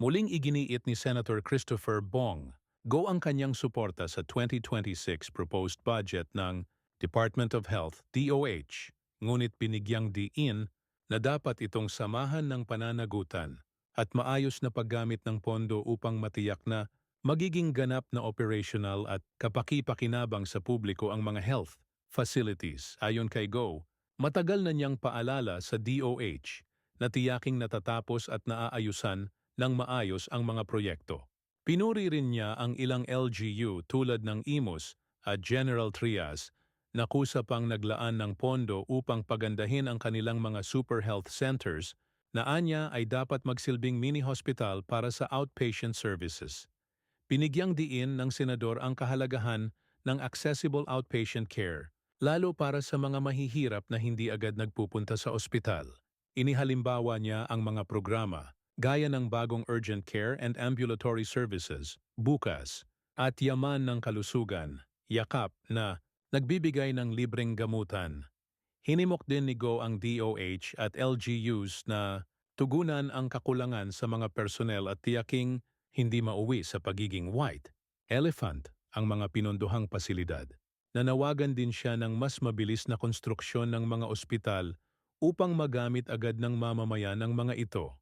Muling iginiit ni Senator Christopher Bong go ang kanyang suporta sa 2026 proposed budget ng Department of Health DOH, ngunit binigyang diin na dapat itong samahan ng pananagutan at maayos na paggamit ng pondo upang matiyak na magiging ganap na operational at kapaki-pakinabang sa publiko ang mga health facilities. Ayon kay Go, matagal na niyang paalala sa DOH na tiyaking natatapos at naaayusan ng maayos ang mga proyekto. Pinuri rin niya ang ilang LGU tulad ng IMUS at General Trias na kusa pang naglaan ng pondo upang pagandahin ang kanilang mga super health centers na anya ay dapat magsilbing mini-hospital para sa outpatient services. Binigyang diin ng senador ang kahalagahan ng accessible outpatient care, lalo para sa mga mahihirap na hindi agad nagpupunta sa ospital. Inihalimbawa niya ang mga programa gaya ng bagong urgent care and ambulatory services, bukas, at yaman ng kalusugan, yakap na nagbibigay ng libreng gamutan. Hinimok din ni Go ang DOH at LGUs na tugunan ang kakulangan sa mga personnel at tiyaking hindi mauwi sa pagiging white elephant ang mga pinondohang pasilidad. Nanawagan din siya ng mas mabilis na konstruksyon ng mga ospital upang magamit agad ng mamamayan ng mga ito.